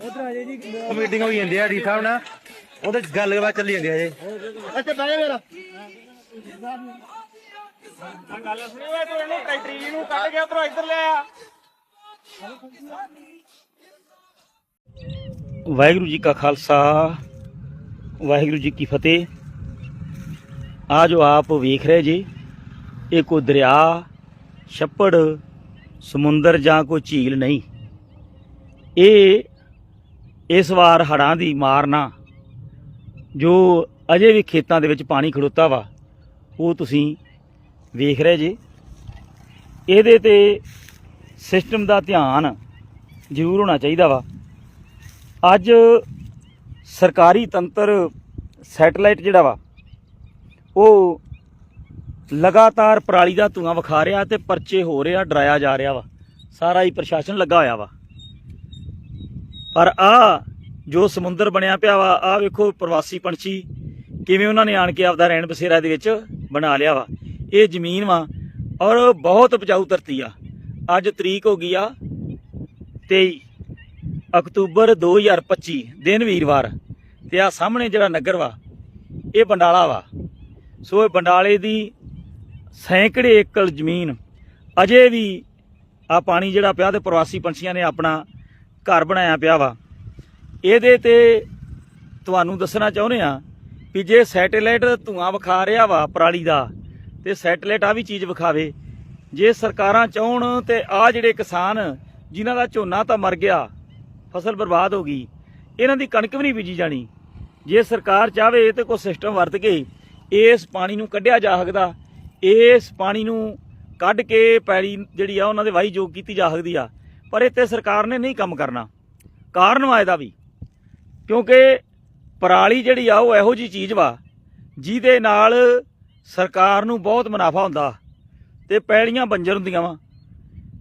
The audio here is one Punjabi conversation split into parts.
ਮੀਟਿੰਗ ਹੋਈ ਜਾਂਦੀ ਆ ਡੀ ਸਾਹਿਬ ਨਾਲ। ਉਹਦੇ ਚ ਗੱਲਬਾਤ ਚੱਲੀ ਜਾਂਦੀ ਆ ਜੀ ਅੱਛਾ ਬਹਿ ਮੇਰਾ। ਗੱਲ ਸੁਣੀ ਓਏ ਤੂੰ ਇਹਨੂੰ ਟਰੈਕਟਰੀ ਨੂੰ ਕੱਢ ਕੇ ਉਧਰੋਂ ਇੱਧਰ ਲੈ ਆ ਵਾਹਿਗੁਰੂ ਜੀ ਕਾ ਖਾਲਸਾ ਵਾਹਿਗੁਰੂ ਜੀ ਕੀ ਫਤਿਹ। ਆ ਜੋ ਆਪ ਵੇਖ ਰਹੇ ਜੀ ਇਹ ਕੋਈ ਦਰਿਆ ਛੱਪੜ ਸਮੁੰਦਰ ਜਾਂ ਕੋਈ ਝੀਲ ਨਹੀਂ। ਇਹ ਇਸ ਵਾਰ ਹੜਾਂ ਦੀ ਮਾਰ ਨਾ, ਜੋ ਅਜੇ ਵੀ ਖੇਤਾਂ ਦੇ ਵਿੱਚ ਪਾਣੀ ਖੜੋਤਾ ਵਾ, ਉਹ ਤੁਸੀਂ ਵੇਖ ਰਹੇ ਜੀ। ਇਹਦੇ ਤੇ ਸਿਸਟਮ ਦਾ ਧਿਆਨ ਜ਼ਰੂਰ ਹੋਣਾ ਚਾਹੀਦਾ ਵਾ। ਅੱਜ ਸਰਕਾਰੀ ਤੰਤਰ ਸੈਟਲਾਈਟ ਜਿਹੜਾ ਵਾ, ਉਹ ਲਗਾਤਾਰ ਪਰਾਲੀ ਦਾ ਧੂਆਂ ਵਿਖਾ ਰਿਹਾ ਤੇ ਪਰਚੇ ਹੋ ਰਿਹਾ, ਡਰਾਇਆ ਜਾ ਰਿਹਾ ਵਾ। ਸਾਰਾ ਹੀ ਪ੍ਰਸ਼ਾਸਨ ਲੱਗਾ ਹੋਇਆ ਵਾ। ਪਰ ਆ ਜੋ ਸਮੁੰਦਰ ਬਣਿਆ ਪਿਆ ਵਾ, ਆ ਵੇਖੋ ਪ੍ਰਵਾਸੀ ਪੰਛੀ ਕਿਵੇਂ ਉਹਨਾਂ ਨੇ ਆਣ ਕੇ ਆਪਦਾ ਰਹਿਣ ਬਸੇਰਾ ਦੇ ਵਿੱਚ ਬਣਾ ਲਿਆ ਵਾ। ਇਹ ਜ਼ਮੀਨ ਵਾ ਔਰ ਬਹੁਤ ਉਪਜਾਊ ਧਰਤੀ ਆ। ਅੱਜ ਤਰੀਕ ਹੋ ਗਈ ਆ 23 ਅਕਤੂਬਰ 2025 ਦਿਨ ਵੀਰਵਾਰ। ਤੇ ਆ ਸਾਹਮਣੇ ਜਿਹੜਾ ਨਗਰ ਵਾ, ਇਹ ਬੰਡਾਲਾ ਵਾ। ਸੋ ਇਹ ਬੰਡਾਲੇ ਦੀ ਸੈਂਕੜੇ ਏਕੜ ਜ਼ਮੀਨ ਅਜੇ ਵੀ ਆ ਪਾਣੀ ਜਿਹੜਾ ਪਿਆ ਤੇ ਪ੍ਰਵਾਸੀ ਪੰਛੀਆਂ ਨੇ ਆਪਣਾ ਘਰ ਬਣਾਇਆ ਪਿਆ ਵਾ। ਇਹਦੇ ਤੇ ਤੁਹਾਨੂੰ ਦੱਸਣਾ ਚਾਹੁੰਦੇ ਆ ਵੀ ਜੇ ਸੈਟੇਲਾਈਟ ਧੂਆਂ ਵਿਖਾ ਰਿਹਾ ਵਾ ਪਰਾਲੀ ਦਾ, ਤੇ ਸੈਟੇਲਾਈਟ ਆ ਵੀ ਚੀਜ਼ ਵਿਖਾਵੇ। ਜੇ ਸਰਕਾਰਾਂ ਚਾਹਣ ਤੇ ਆ ਜਿਹੜੇ ਕਿਸਾਨ ਜਿਨ੍ਹਾਂ ਦਾ ਝੋਨਾ ਤਾਂ ਮਰ ਗਿਆ, ਫਸਲ ਬਰਬਾਦ ਹੋ ਗਈ, ਇਹਨਾਂ ਦੀ ਕਣਕ ਵੀ ਨਹੀਂ ਬੀਜੀ ਜਾਣੀ। ਜੇ ਸਰਕਾਰ ਚਾਹਵੇ ਤੇ ਕੋਈ ਸਿਸਟਮ ਵਰਤ ਕੇ ਇਸ ਪਾਣੀ ਨੂੰ ਕੱਢਿਆ ਜਾ ਸਕਦਾ, ਇਸ ਪਾਣੀ ਨੂੰ ਕੱਢ ਕੇ ਪੈੜੀ ਜਿਹੜੀ ਆ ਉਹਨਾਂ ਦੇ ਵਾਹੀ ਜੋਗ ਕੀਤੀ ਜਾ ਸਕਦੀ ਆ। ਪਰ ਇੱਥੇ ਸਰਕਾਰ ਨੇ ਨਹੀਂ ਕੰਮ ਕਰਨਾ। ਕਾਰਨ ਵਾ ਇਹਦਾ ਵੀ। ਕਿਉਂਕਿ ਪਰਾਲੀ ਜਿਹੜੀ ਆ, ਉਹ ਇਹੋ ਜੀ ਚੀਜ਼ ਵਾ, ਜਿਹਦੇ ਨਾਲ ਸਰਕਾਰ ਨੂੰ ਬਹੁਤ ਮੁਨਾਫਾ ਹੁੰਦਾ ਤੇ ਪੈਲੀਆਂ ਬੰਜਰ ਹੁੰਦੀਆਂ ਵਾ।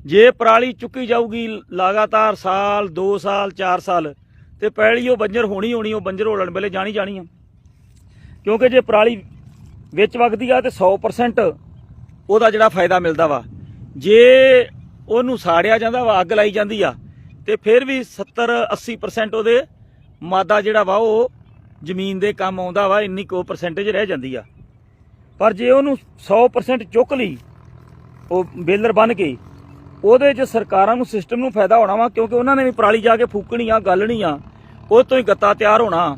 ਜੇ ਪਰਾਲੀ ਚੁੱਕੀ ਜਾਊਗੀ ਲਗਾਤਾਰ ਸਾਲ 2 ਸਾਲ 4 ਸਾਲ, ਤੇ ਪੈਲੀ ਉਹ ਬੰਜਰ ਹੋਣੀ ਹੋਣੀ, ਉਹ ਬੰਜਰ ਹੋਲਣ ਵੇਲੇ ਜਾਣੀ ਜਾਣੀ ਆ। ਕਿਉਂਕਿ ਜੇ ਪਰਾਲੀ ਵਿੱਚ ਵਗਦੀ ਆ ਤੇ 100% ਉਹਦਾ ਜਿਹੜਾ ਫਾਇਦਾ ਮਿਲਦਾ ਵਾ। ਜੇ ਉਹਨੂੰ ਸਾੜਿਆ ਜਾਂਦਾ ਵਾ, ਅੱਗ ਲਾਈ ਜਾਂਦੀ ਆ। ਤੇ ਫਿਰ ਵੀ 70 80% ਉਹਦੇ ਮਾਦਾ ਜਿਹੜਾ ਵਾ, ਉਹ ਜ਼ਮੀਨ ਦੇ ਕੰਮ ਆਉਂਦਾ ਵਾ, ਇੰਨੀ ਕੋ ਪਰਸੈਂਟੇਜ ਰਹਿ ਜਾਂਦੀ ਆ। ਪਰ ਜੇ ਉਹਨੂੰ 100% ਚੁੱਕ ਲਈ, ਉਹ ਬੇਲਰ ਬਣ ਕੇ, ਉਹਦੇ 'ਚ ਸਰਕਾਰਾਂ ਨੂੰ ਸਿਸਟਮ ਨੂੰ ਫਾਇਦਾ ਹੋਣਾ ਵਾ, ਕਿਉਂਕਿ ਉਹਨਾਂ ਨੇ ਵੀ ਪਰਾਲੀ ਜਾ ਕੇ ਫੂਕਣੀ ਆ, ਗੱਲਣੀ ਆ, ਉਹ ਤੋਂ ਹੀ ਗੱਤਾ ਤਿਆਰ ਹੋਣਾ।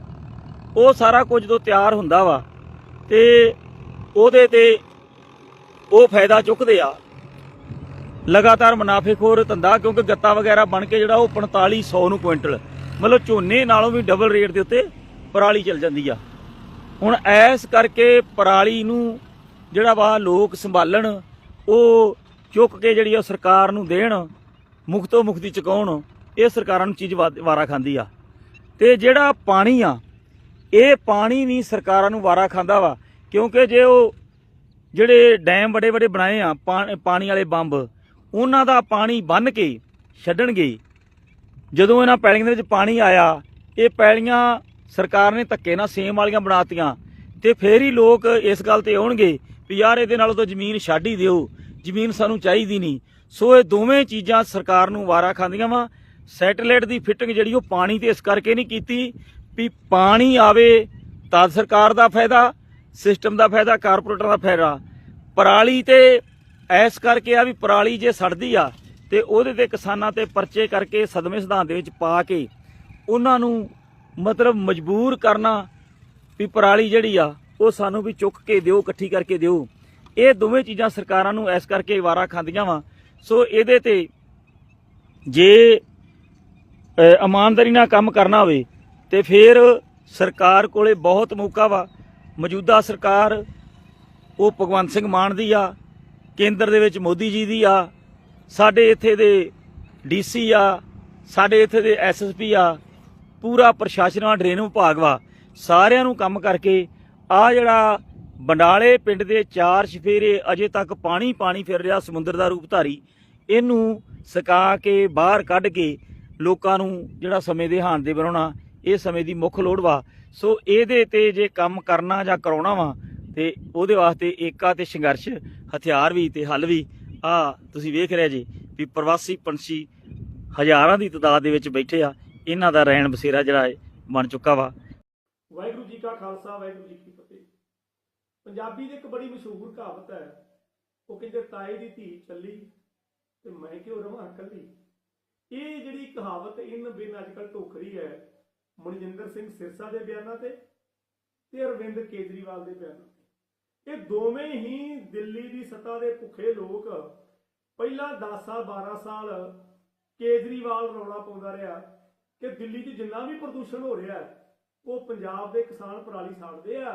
ਉਹ ਸਾਰਾ ਕੁਝ ਜਦੋਂ ਤਿਆਰ ਹੁੰਦਾ ਵਾ, ਤੇ ਉਹਦੇ ਤੇ ਉਹ ਫਾਇਦਾ ਚੁੱਕਦੇ ਆ। ਲਗਾਤਾਰ ਮੁਨਾਫੇਖੋਰ ਧੰਦਾ ਕਿਉਂਕਿ ਗੱਤਾ ਵਗੈਰਾ ਬਣ ਕੇ ਜਿਹੜਾ ਉਹ 4500 ਨੂੰ ਕੁਇੰਟਲ, ਮਤਲਬ ਝੋਨੇ ਨਾਲੋਂ ਵੀ ਡਬਲ ਰੇਟ ਦੇ ਉੱਤੇ ਪਰਾਲੀ ਚੱਲ ਜਾਂਦੀ ਆ। ਹੁਣ ਐਸ ਕਰਕੇ ਪਰਾਲੀ ਨੂੰ ਜਿਹੜਾ ਵਾ ਲੋਕ ਸੰਭਾਲਣ, ਉਹ ਚੁੱਕ ਕੇ ਜਿਹੜੀ ਆ ਸਰਕਾਰ ਨੂੰ ਦੇਣ ਮੁਖਤੋਂ ਮੁਖਤੀ ਚੁਕਾਉਣ, ਇਹ ਸਰਕਾਰਾਂ ਨੂੰ ਚੀਜ਼ ਵਾ- ਵਾਰਾ ਖਾਂਦੀ ਆ। ਤੇ ਜਿਹੜਾ ਪਾਣੀ ਆ, ਇਹ ਪਾਣੀ ਵੀ ਸਰਕਾਰਾਂ ਨੂੰ ਵਾਰਾ ਖਾਂਦਾ ਵਾ, ਕਿਉਂਕਿ ਜੇ ਉਹ ਜਿਹੜੇ ਡੈਮ ਬੜੇ ਬੜੇ ਬਣਾਏ ਆ, ਪਾ- ਪਾਣੀ ਵਾਲੇ ਬੰਬ ਉਹਨਾਂ ਦਾ ਪਾਣੀ ਬੰਨ ਕੇ ਛੱਡਣਗੇ। ਜਦੋਂ ਇਹਨਾਂ ਪੈਲੀਆਂ ਦੇ ਵਿੱਚ ਪਾਣੀ ਆਇਆ, ਇਹ ਪੈਲੀਆਂ ਸਰਕਾਰ ਨੇ ਧੱਕੇ ਨਾਲ ਸੇਮ ਵਾਲੀਆਂ ਬਣਾਤੀਆਂ ਤੇ ਫੇਰ ਹੀ ਲੋਕ ਇਸ ਗੱਲ ਤੇ ਆਉਣਗੇ ਵੀ ਯਾਰ ਇਹਦੇ ਨਾਲੋਂ ਤਾਂ ਜ਼ਮੀਨ ਛੱਡ ਹੀ ਦਿਓ, ਜ਼ਮੀਨ ਸਾਨੂੰ ਚਾਹੀਦੀ ਨਹੀਂ। ਸੋ ਇਹ ਦੋਵੇਂ ਚੀਜ਼ਾਂ ਸਰਕਾਰ ਨੂੰ ਵਾਰਾ ਖਾਂਦੀਆਂ ਵਾ। ਸੈਟੇਲਾਈਟ ਦੀ ਫਿਟਿੰਗ ਜਿਹੜੀ ਉਹ ਪਾਣੀ ਤੇ ਇਸ ਕਰਕੇ ਨਹੀਂ ਕੀਤੀ ਵੀ ਪਾਣੀ ਆਵੇ ਤਾਂ ਸਰਕਾਰ ਦਾ ਫਾਇਦਾ, ਸਿਸਟਮ ਦਾ ਫਾਇਦਾ, ਕਾਰਪੋਰੇਟਰ ਦਾ ਫਾਇਦਾ। ਪਰਾਲੀ ਤੇ ਐਸ ਕਰਕੇ ਆ ਵੀ ਪਰਾਲੀ ਜੇ ਸੜਦੀ ਆ ਤੇ ਉਹਦੇ ਤੇ ਕਿਸਾਨਾਂ ਤੇ ਪਰਚੇ ਕਰਕੇ ਸਦਮੇ ਸਿਧਾਂਤ ਦੇ ਵਿੱਚ ਪਾ ਕੇ ਉਹਨਾਂ ਨੂੰ ਮਤਲਬ ਮਜਬੂਰ ਕਰਨਾ ਵੀ ਪਰਾਲੀ ਜਿਹੜੀ ਆ, ਉਹ ਸਾਨੂੰ ਵੀ ਚੁੱਕ ਕੇ ਦਿਓ, ਇਕੱਠੀ ਕਰਕੇ ਦਿਓ। ਇਹ ਦੋਵੇਂ ਚੀਜ਼ਾਂ ਸਰਕਾਰਾਂ ਨੂੰ ਐਸ ਕਰਕੇ ਵਾਰਾ ਖਾਂਦੀਆਂ ਵਾ। ਸੋ ਇਹਦੇ ਤੇ ਜੇ ਇਮਾਨਦਾਰੀ ਨਾਲ ਕੰਮ ਕਰਨਾ ਹੋਵੇ, ਤੇ ਫਿਰ ਸਰਕਾਰ ਕੋਲੇ ਬਹੁਤ ਮੌਕਾ ਵਾ। ਮੌਜੂਦਾ ਸਰਕਾਰ, ਉਹ ਭਗਵੰਤ ਸਿੰਘ ਮਾਨ ਦੀ ਆ ਕੇਂਦਰ ਦੇ ਵਿੱਚ ਮੋਦੀ ਜੀ ਦੀ ਆ, ਸਾਡੇ ਇੱਥੇ ਦੇ ਡੀਸੀ ਆ, ਸਾਡੇ ਇੱਥੇ ਦੇ ਐਸਐਸਪੀ ਆ, ਪੂਰਾ ਪ੍ਰਸ਼ਾਸਨ ਆ, ਡਰੇਨ ਵਿਭਾਗ ਵਾ, ਸਾਰਿਆਂ ਨੂੰ ਕੰਮ ਕਰਕੇ ਆ ਜਿਹੜਾ ਬੰਡਾਲੇ ਪਿੰਡ ਦੇ ਚਾਰ ਛਫੇਰੇ ਅਜੇ ਤੱਕ ਪਾਣੀ ਪਾਣੀ ਫਿਰ ਰਿਹਾ ਸਮੁੰਦਰ ਦਾ ਰੂਪ ਧਾਰੀ, ਇਹਨੂੰ ਸਕਾ ਕੇ ਬਾਹਰ ਕੱਢ ਕੇ ਲੋਕਾਂ ਨੂੰ ਜਿਹੜਾ ਸਮੇਂ ਦੇ ਹਾਨ ਦੇ ਬਣਾਉਣਾ, ਇਹ ਸਮੇਂ ਦੀ ਮੁੱਖ ਲੋੜ ਵਾ। ਸੋ ਇਹਦੇ ਤੇ ਜੇ ਕੰਮ ਕਰਨਾ ਜਾਂ ਕਰਾਉਣਾ ਵਾ ਤੇ ਉਹਦੇ ਵਾਸਤੇ ਏਕਾ ਤੇ ਸੰਘਰਸ਼, ਹਥਿਆਰ ਵੀ ਤੇ ਹੱਲ ਵੀ। ਆ, ਤੁਸੀਂ ਵੇਖ ਰਹੇ ਜੀ ਵੀ ਪ੍ਰਵਾਸੀ ਪੰਛੀ ਹਜ਼ਾਰਾਂ ਦੀ ਤਾਦਾਦ ਦੇ ਵਿੱਚ ਬੈਠੇ ਆ। ਇਹਨਾਂ ਦਾ ਰਹਿਣ ਬਸੇਰਾ ਜਿਹੜਾ ਹੈ, ਬਣ ਚੁੱਕਾ ਵਾ। ਵਾਹਿਗੁਰੂ ਜੀ ਕਾ ਖਾਲਸਾ, ਵਾਹਿਗੁਰੂ ਜੀ ਕੀ ਫਤਿਹ। ਪੰਜਾਬੀ ਦੀ ਇੱਕ ਬੜੀ ਮਸ਼ਹੂਰ ਕਹਾਵਤ ਹੈ, ਉਹ ਕਹਿੰਦੇ, ਤਾਏ ਦੀ ਧੀ ਚੱਲੀ ਤੇ ਮੈਂ ਕਿਉਂ ਰਵਾਂ ਇਕੱਲੀ? ਇਹ ਜਿਹੜੀ ਕਹਾਵਤ ਇਨ ਬਿਨ ਅੱਜਕੱਲ ਢੋਖ ਹੈ, ਮਨਜਿੰਦਰ ਸਿੰਘ ਸਿਰਸਾ ਦੇ ਬਿਆਨਾਂ ਤੇ ਤੇ ਅਰਵਿੰਦ ਕੇਜਰੀਵਾਲ ਦੇ ਬਿਆਨਾਂ ਇਹ ਦੋਵੇਂ ਹੀ ਦਿੱਲੀ ਦੀ ਸੱਤਾ ਦੇ ਭੁੱਖੇ ਲੋਕ ਪਹਿਲਾਂ 10 ਸਾਲ 12 ਸਾਲ ਕੇਜਰੀਵਾਲ ਰੌਲਾ ਪਾਉਂਦਾ ਰਿਹਾ ਕਿ ਦਿੱਲੀ 'ਚ ਜਿੰਨਾ ਵੀ ਪ੍ਰਦੂਸ਼ਣ ਹੋ ਰਿਹਾ, ਉਹ ਪੰਜਾਬ ਦੇ ਕਿਸਾਨ ਪਰਾਲੀ ਸਾੜਦੇ ਆ,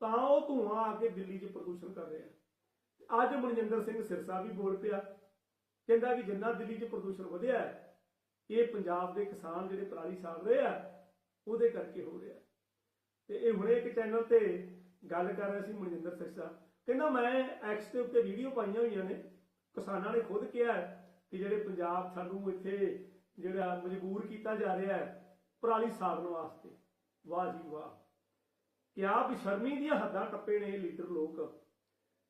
ਤਾਂ ਉਹ ਧੂਆਂ ਆ ਕੇ ਦਿੱਲੀ 'ਚ ਪ੍ਰਦੂਸ਼ਣ ਕਰ ਰਿਹਾ ਅੱਜ ਮਨਜਿੰਦਰ ਸਿੰਘ ਸਿਰਸਾ ਵੀ ਬੋਲ ਪਿਆ, ਕਹਿੰਦਾ ਵੀ ਜਿੰਨਾ ਦਿੱਲੀ 'ਚ ਪ੍ਰਦੂਸ਼ਣ ਵਧਿਆ, ਇਹ ਪੰਜਾਬ ਦੇ ਕਿਸਾਨ ਜਿਹੜੇ ਪਰਾਲੀ ਸਾੜ ਰਹੇ ਆ, ਉਹਦੇ ਕਰਕੇ ਹੋ ਰਿਹਾ। ਤੇ ਇਹ ਹੁਣੇ ਇੱਕ ਚੈਨਲ ਤੇ ਗੱਲ ਕਰ ਰਿਹਾ ਸੀ ਮਨਜਿੰਦਰ ਸਿਰਸਾ ਕਹਿੰਦਾ ਮੈਂ ਐਕਸ ਦੇ ਉੱਤੇ ਵੀਡੀਓ ਪਾਈਆਂ ਹੋਈਆਂ ਨੇ। ਕਿਸਾਨਾਂ ਨੇ ਖੁਦ ਕਿਹਾ ਕਿ ਜਿਹੜੇ ਪੰਜਾਬ ਸਾਨੂੰ ਇੱਥੇ ਜਿਹੜਾ ਮਜਬੂਰ ਕੀਤਾ ਜਾ ਰਿਹਾ ਹੈ, ਪਰਾਲੀ ਸਾੜਨ ਵਾਸਤੇ। ਵਾਹ ਜੀ ਵਾਹ। ਕਿਆ ਬਸ਼ਰਮੀ ਦੀਆਂ ਹੱਦਾਂ ਟੱਪੇ ਨੇ ਲੀਡਰ ਲੋਕ।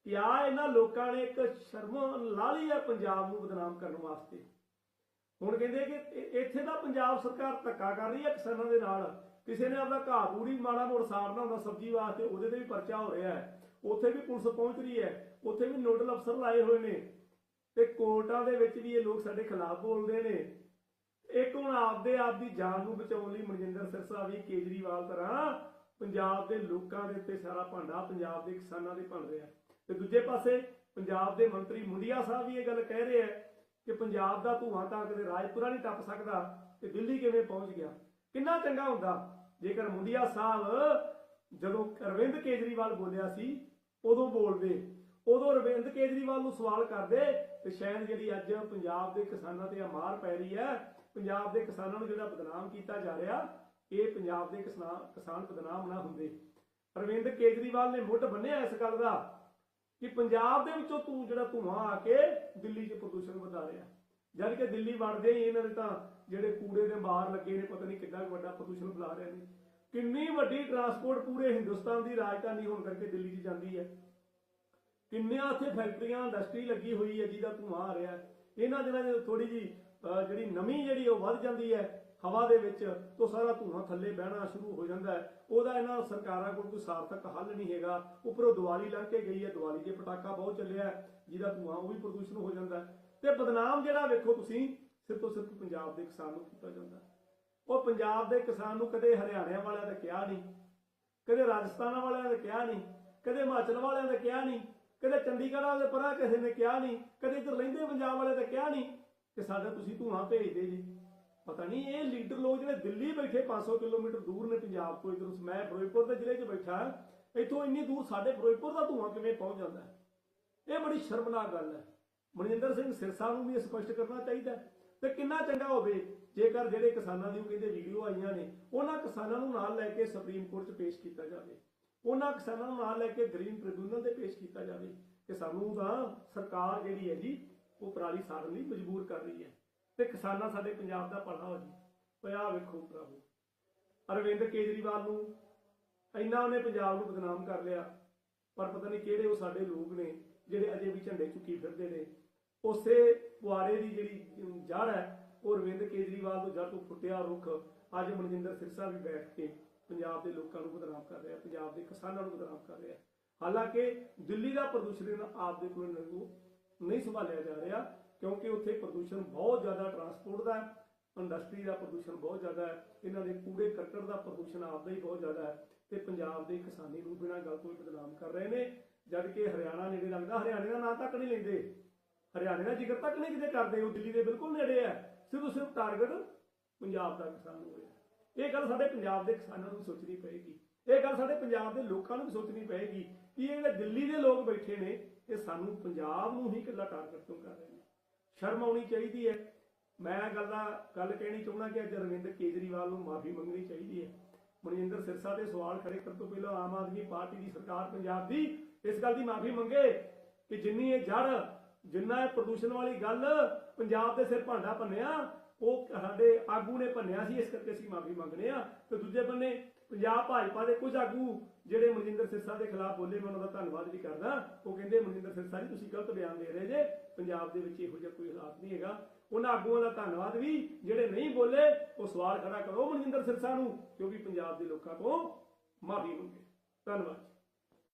ਕਿਆ ਇਹਨਾਂ ਲੋਕਾਂ ਨੇ ਇੱਕ ਸ਼ਰਮ ਲਾ ਲਈ ਹੈ ਪੰਜਾਬ ਨੂੰ ਬਦਨਾਮ ਕਰਨ ਵਾਸਤੇ। ਹੁਣ ਕਹਿੰਦੇ ਕਿ ਇੱਥੇ ਦਾ ਪੰਜਾਬ ਸਰਕਾਰ ਧੱਕਾ ਕਰ ਰਹੀ ਹੈ ਕਿਸਾਨਾਂ ਦੇ ਨਾਲ। ਕਿਸੇ ਨੇ ਆਪਣਾ ਘਾਹ ਬੂੜੀ ਮਾੜਾ ਮੋੜ ਸਾੜਨਾ ਹੁੰਦਾ ਸਬਜ਼ੀ ਵਾਸਤੇ, ਉਹਦੇ ਤੇ ਵੀ ਪਰਚਾ ਹੋ ਰਿਹਾ ਹੈ। ਉੱਥੇ ਵੀ ਪੁਲਿਸ ਪਹੁੰਚ ਰਹੀ ਹੈ। ਉੱਥੇ ਵੀ ਨੋਡਲ ਅਫਸਰ ਲਾਏ ਹੋਏ ਨੇ। ਤੇ ਕੋਰਟਾਂ ਦੇ ਵਿੱਚ ਵੀ ਇਹ ਲੋਕ ਸਾਡੇ ਖਿਲਾਫ ਬੋਲਦੇ ਨੇ। ਇੱਕ ਹੁਣ ਆਪਦੇ ਆਪ ਦੀ ਜਾਨ ਨੂੰ ਬਚਾਉਣ ਲਈ ਮਨਜਿੰਦਰ ਸਿਰਸਾ ਵੀ ਕੇਜਰੀਵਾਲ ਤਰ੍ਹਾਂ ਪੰਜਾਬ ਦੇ ਲੋਕਾਂ ਦੇ ਉੱਤੇ ਸਾਰਾ ਭਾਂਡਾ ਪੰਜਾਬ ਦੇ ਕਿਸਾਨਾਂ ਦੇ ਭੰਡ ਰਿਹਾ ਤੇ ਦੂਜੇ ਪਾਸੇ ਪੰਜਾਬ ਦੇ ਮੰਤਰੀ ਮੁੰਡਿਆ ਸਾਹਿਬ ਵੀ ਇਹ ਗੱਲ ਕਹਿ ਰਹੇ ਆ ਕਿ ਪੰਜਾਬ ਦਾ ਧੂਆਂ ਤਾਂ ਕਦੇ ਰਾਜਪੁਰਾ ਨਹੀਂ ਟੱਪ ਸਕਦਾ ਤੇ ਦਿੱਲੀ ਕਿਵੇਂ ਪਹੁੰਚ ਗਿਆ? ਕਿੰਨਾ ਚੰਗਾ ਹੁੰਦਾ? ਜੇਕਰ ਮੁੰਡਿਆ ਸਾਹਿਬ ਜਦੋਂ ਅਰਵਿੰਦ ਕੇਜਰੀਵਾਲ ਬੋਲਿਆ ਸੀ, ਉਦੋਂ ਬੋਲਦੇ। ਉਦੋਂ ਅਰਵਿੰਦ ਕੇਜਰੀਵਾਲ ਨੂੰ ਸਵਾਲ ਕਰਦੇ ਤੇ ਸ਼ਾਇਦ ਜਿਹੜੀ ਅੱਜ ਪੰਜਾਬ ਦੇ ਕਿਸਾਨਾਂ ਤੇ ਆ ਮਾਰ ਪੈ ਰਹੀ ਹੈ, ਪੰਜਾਬ ਦੇ ਕਿਸਾਨਾਂ ਨੂੰ ਜਿਹੜਾ ਬਦਨਾਮ ਕੀਤਾ ਜਾ ਰਿਹਾ, ਇਹ ਪੰਜਾਬ ਦੇ ਕਿਸਾਨ ਕਿਸਾਨ ਬਦਨਾਮ ਨਾ ਹੁੰਦੇ। ਅਰਵਿੰਦ ਕੇਜਰੀਵਾਲ ਨੇ ਮੁੱਢ ਬੰਨਿਆ ਇਸ ਗੱਲ ਦਾ ਕਿ ਪੰਜਾਬ ਦੇ ਵਿੱਚੋਂ ਤੂੰ ਜਿਹੜਾ ਧੂਆਂ ਆ ਕੇ ਦਿੱਲੀ 'ਚ ਪ੍ਰਦੂਸ਼ਣ ਵਧਾ ਰਿਹਾ। ਜਦ ਕਿ ਦਿੱਲੀ ਵੜਦੇ ਹੀ ਇਹਨਾਂ ਨੇ ਤਾਂ ਜਿਹੜੇ ਕੂੜੇ ਦੇ ਬਾਹਰ ਲੱਗੇ ਨੇ, ਪਤਾ ਨਹੀਂ ਕਿੰਨਾ ਕੁ ਵੱਡਾ ਪ੍ਰਦੂਸ਼ਣ ਫੈਲਾ ਰਹੇ ਨੇ ਕਿੰਨੀ ਵੱਡੀ ਟਰਾਂਸਪੋਰਟ ਪੂਰੇ ਹਿੰਦੁਸਤਾਨ ਦੀ ਰਾਜਧਾਨੀ ਹੋਣ ਕਰਕੇ ਦਿੱਲੀ 'ਚ ਜਾਂਦੀ ਹੈ। ਕਿੰਨੀਆਂ ਇੱਥੇ ਫੈਕਟਰੀਆਂ ਇੰਡਸਟਰੀ ਲੱਗੀ ਹੋਈ ਹੈ ਜਿਹਦਾ ਧੂਆਂ ਆ ਰਿਹਾ ਇਹਨਾਂ ਦਿਨਾਂ 'ਚ ਥੋੜੀ ਜੀ ਜਿਹੜੀ ਨਮੀ ਜਿਹੜੀ ਉਹ ਵੱਧ ਜਾਂਦੀ ਹੈ ਹਵਾ ਦੇ ਵਿੱਚ, ਤੋਂ ਸਾਰਾ ਧੂਆਂ ਥੱਲੇ ਬਹਿਣਾ ਸ਼ੁਰੂ ਹੋ ਜਾਂਦਾ ਹੈ। ਉਹਦਾ ਇਹਨਾਂ ਸਰਕਾਰਾਂ ਕੋਲ ਕੋਈ ਸਾਰਥਕ ਹੱਲ ਨਹੀਂ ਹੈਗਾ। ਉੱਪਰੋਂ ਦੀਵਾਲੀ ਲੰਘ ਕੇ ਗਈ ਹੈ, ਦੀਵਾਲੀ 'ਤੇ ਪਟਾਕਾ ਬਹੁਤ ਚੱਲਿਆ ਜਿਹਦਾ ਧੂਆਂ, ਉਹ ਵੀ ਪ੍ਰਦੂਸ਼ਣ ਹੋ ਜਾਂਦਾ ਤੇ ਬਦਨਾਮ ਜਿਹੜਾ ਵੇਖੋ ਤੁਸੀਂ ਸਿਰਫ ਤੋਂ ਸਿਰਫ ਪੰਜਾਬ ਦੇ ਕਿਸਾਨ ਨੂੰ ਕੀਤਾ ਜਾਂਦਾ। ਉਹ ਪੰਜਾਬ ਦੇ ਕਿਸਾਨ ਨੂੰ ਕਦੇ ਹਰਿਆਣਾ ਵਾਲਿਆਂ ਦਾ ਕਿਹਾ ਨਹੀਂ, ਕਦੇ ਰਾਜਸਥਾਨ ਵਾਲਿਆਂ ਨੇ ਕਿਹਾ ਨਹੀਂ, ਕਦੇ ਹਿਮਾਚਲ ਵਾਲਿਆਂ ਨੇ ਕਿਹਾ ਨਹੀਂ, ਕਦੇ ਚੰਡੀਗੜ੍ਹ ਵਾਲੇ ਪਰਾਂ ਕਿਸੇ ਨੇ ਕਿਹਾ ਨਹੀਂ, ਕਦੇ ਇੱਧਰ ਲੈਂਦੇ ਪੰਜਾਬ ਵਾਲੇ ਨੇ ਕਿਹਾ ਨਹੀਂ ਕਿ ਸਾਡਾ ਤੁਸੀਂ ਧੂਆਂ ਭੇਜਦੇ ਜੀ। ਪਤਾ ਨਹੀਂ ਇਹ ਲੀਡਰ ਲੋਕ ਜਿਹੜੇ ਦਿੱਲੀ ਬੈਠੇ 500 ਕਿਲੋਮੀਟਰ ਦੂਰ ਨੇ ਪੰਜਾਬ ਤੋਂ ਇਧਰ, ਮੈਂ ਫਿਰੋਜ਼ਪੁਰ ਦੇ ਜ਼ਿਲ੍ਹੇ 'ਚ ਬੈਠਾ, ਇੱਥੋਂ ਇੰਨੀ ਦੂਰ ਸਾਡੇ ਫਿਰੋਜ਼ਪੁਰ ਦਾ ਧੂਆਂ ਕਿਵੇਂ ਪਹੁੰਚ ਜਾਂਦਾ ਇਹ ਬੜੀ ਸ਼ਰਮਨਾਕ ਗੱਲ ਹੈ। ਮਨਜਿੰਦਰ ਸਿੰਘ ਸਿਰਸਾ ਨੂੰ ਵੀ ਇਹ ਸਪਸ਼ਟ ਕਰਨਾ ਚਾਹੀਦਾ ਤੇ ਕਿੰਨਾ ਚੰਗਾ ਹੋਵੇ? ਜੇਕਰ ਜਿਹੜੇ ਕਿਸਾਨਾਂ ਦੀ ਉਹ ਕਹਿੰਦੇ ਵੀਡੀਓ ਆਈਆਂ ਨੇ, ਉਹਨਾਂ ਕਿਸਾਨਾਂ ਨੂੰ ਨਾਲ ਲੈ ਕੇ ਸੁਪਰੀਮ ਕੋਰਟ 'ਚ ਪੇਸ਼ ਕੀਤਾ ਜਾਵੇ। ਉਹਨਾਂ ਕਿਸਾਨਾਂ ਨੂੰ ਨਾਲ ਲੈ ਕੇ ਗ੍ਰੀਨ ਟ੍ਰਿਬਿਊਨਲ ਤੇ ਪੇਸ਼ ਕੀਤਾ ਜਾਵੇ ਕਿ ਸਾਨੂੰ ਤਾਂ ਸਰਕਾਰ ਜਿਹੜੀ ਹੈ ਜੀ ਉਹ ਪਰਾਲੀ ਸਾੜਨ ਲਈ ਮਜਬੂਰ ਕਰ ਰਹੀ ਹੈ। ਤੇ ਕਿਸਾਨਾਂ ਸਾਡੇ ਪੰਜਾਬ ਦਾ ਭਲਾ ਹੋ ਜੀ। ਓਏ ਵੇਖੋ ਪ੍ਰਭੂ ਅਰਵਿੰਦ ਕੇਜਰੀਵਾਲ ਨੂੰ ਇੰਨਾ ਉਹਨੇ ਪੰਜਾਬ ਨੂੰ ਬਦਨਾਮ ਕਰ ਲਿਆ, ਪਰ ਪਤਾ ਨਹੀਂ ਕਿਹੜੇ ਉਹ ਸਾਡੇ ਲੋਕ ਨੇ ਜਿਹੜੇ ਅਜੇ ਵੀ ਝੰਡੇ ਚੁੱਕੀ ਫਿਰਦੇ ਨੇ। ਉਸੇ ਪੁਆਰੇ ਦੀ ਜਿਹੜੀ ਜੜ ਹੈ, ਉਹ ਅਰਵਿੰਦ ਕੇਜਰੀਵਾਲ ਤੋਂ ਜੜ ਤੋਂ ਫੁੱਟਿਆ ਰੁੱਖ ਅੱਜ ਮਨਜਿੰਦਰ ਸਿਰਸਾ ਵੀ ਬੈਠ ਕੇ ਪੰਜਾਬ ਦੇ ਲੋਕਾਂ ਨੂੰ ਬਦਨਾਮ ਕਰ ਰਿਹਾ, ਪੰਜਾਬ ਦੇ ਕਿਸਾਨਾਂ ਨੂੰ ਬਦਨਾਮ ਕਰ ਰਿਹਾ। ਹਾਲਾਂਕਿ ਦਿੱਲੀ ਦਾ ਪ੍ਰਦੂਸ਼ਣ ਆਪ ਦੇ ਕੋਲ ਨਹੀਂ- ਨਹੀਂ ਸੰਭਾਲਿਆ ਜਾ ਰਿਹਾ, ਕਿਉਂਕਿ ਉੱਥੇ ਪ੍ਰਦੂਸ਼ਣ ਬਹੁਤ ਜ਼ਿਆਦਾ ਟਰਾਂਸਪੋਰਟ ਦਾ ਹੈ ਇੰਡਸਟਰੀ ਦਾ ਪ੍ਰਦੂਸ਼ਣ ਬਹੁਤ ਜ਼ਿਆਦਾ ਹੈ, ਇਹਨਾਂ ਦੇ ਕੂੜੇ ਕਰਕਟ ਦਾ ਪ੍ਰਦੂਸ਼ਣ ਆਪਦਾ ਹੀ ਬਹੁਤ ਜ਼ਿਆਦਾ ਹੈ, ਤੇ ਪੰਜਾਬ ਦੇ ਕਿਸਾਨੀ ਨੂੰ ਬਿਨਾਂ ਗੱਲ ਤੋਂ ਹੀ ਬਦਨਾਮ ਕਰ ਰਹੇ ਨੇ, ਜਦ ਕਿ ਹਰਿਆਣਾ ਨੇੜੇ ਲੱਗਦਾ, ਹਰਿਆਣੇ ਦਾ ਨਾਂ ਤੱਕ ਨਹੀਂ ਲੈਂਦੇ। ਹਰਿਆਣੇ ਦਾ ਜ਼ਿਕਰ ਤੱਕ ਨਹੀਂ ਕਿਤੇ ਕਰਦੇ, ਉਹ ਦਿੱਲੀ ਦੇ ਬਿਲਕੁਲ ਨੇੜੇ ਹੈ। ਸਿਰਫ ਸਿਰਫ ਟਾਰਗੇਟ ਪੰਜਾਬ ਦਾ ਕਿਸਾਨ ਹੋ ਰਿਹਾ ਇਹ ਗੱਲ ਸਾਡੇ ਪੰਜਾਬ ਦੇ ਕਿਸਾਨਾਂ ਨੂੰ ਸੋਚਣੀ ਪਏਗੀ। ਇਹ ਗੱਲ ਸਾਡੇ ਪੰਜਾਬ ਦੇ ਲੋਕਾਂ ਨੂੰ ਵੀ ਸੋਚਣੀ ਪਏਗੀ ਕਿ ਇਹ ਜਿਹੜੇ ਦਿੱਲੀ ਦੇ ਲੋਕ ਬੈਠੇ ਨੇ, ਇਹ ਸਾਨੂੰ ਪੰਜਾਬ ਨੂੰ ਹੀ ਇਕੱਲਾ ਟਾਰਗੇਟ ਤੋਂ ਕਰ ਰਹੇ ਨੇ? ਸ਼ਰਮ ਆਉਣੀ ਚਾਹੀਦੀ ਹੈ। ਮੈਂ ਇਹ ਗੱਲ ਦਾ ਗੱਲ ਕਹਿਣੀ ਚਾਹੁੰਦਾ ਕਿ ਅੱਜ ਅਰਵਿੰਦ ਕੇਜਰੀਵਾਲ ਨੂੰ ਮਾਫੀ ਮੰਗਣੀ ਚਾਹੀਦੀ ਹੈ। ਮਨਜਿੰਦਰ ਸਿਰਸਾ ਦੇ ਸਵਾਲ ਖੜੇ ਕਰਨ ਤੋਂ ਪਹਿਲਾਂ ਆਮ ਆਦਮੀ ਪਾਰਟੀ ਦੀ ਸਰਕਾਰ ਪੰਜਾਬ ਦੀ ਇਸ ਗੱਲ ਦੀ ਮਾਫੀ ਮੰਗੇ ਕਿ ਜਿੰਨੀ ਇਹ ਜੜ ਜਿੰਨਾ ਇਹ ਪ੍ਰਦੂਸ਼ਣ ਵਾਲੀ ਗੱਲ ਪੰਜਾਬ ਦੇ ਸਿਰ ਭਾਂਡਾ ਭੰਨਿਆ, ਉਹ ਸਾਡੇ ਆਗੂ ਨੇ ਭੰਨਿਆ ਸੀ, ਇਸ ਕਰਕੇ ਅਸੀਂ ਮਾਫੀ ਮੰਗਨੇ ਆ ਤੇ ਦੂਜੇ ਬੰਨੇ, ਪੰਜਾਬ ਭਾਜਪਾ ਦੇ ਕੁਝ ਆਗੂ, ਜਿਹੜੇ ਮਨਜਿੰਦਰ ਸਿਰਸਾ ਦੇ ਖਿਲਾਫ ਬੋਲੇ, ਮੈਂ ਉਹਨਾਂ ਦਾ ਧੰਨਵਾਦ ਵੀ ਕਰਦਾ। ਉਹ ਕਹਿੰਦੇ, ਮਨਜਿੰਦਰ ਸਿਰਸਾ ਜੀ, ਤੁਸੀਂ ਗਲਤ ਬਿਆਨ ਦੇ ਰਹੇ ਜੇ। ਪੰਜਾਬ ਦੇ ਵਿੱਚ ਇਹੋ ਜਿਹਾ ਕੋਈ ਹਾਲਾਤ ਨਹੀਂ ਹੈਗਾ। ਉਹਨਾਂ ਆਗੂਆਂ ਦਾ ਧੰਨਵਾਦ ਵੀ, ਜਿਹੜੇ ਨਹੀਂ ਬੋਲੇ, ਉਹ ਸਵਾਲ ਖੜਾ ਕਰੋ ਮਨਜਿੰਦਰ ਸਿਰਸਾ ਨੂੰ, ਕਿਉਂਕਿ ਪੰਜਾਬ ਦੇ ਲੋਕਾਂ ਤੋਂ ਮਾਫੀ ਮੰਗੇ। ਧੰਨਵਾਦ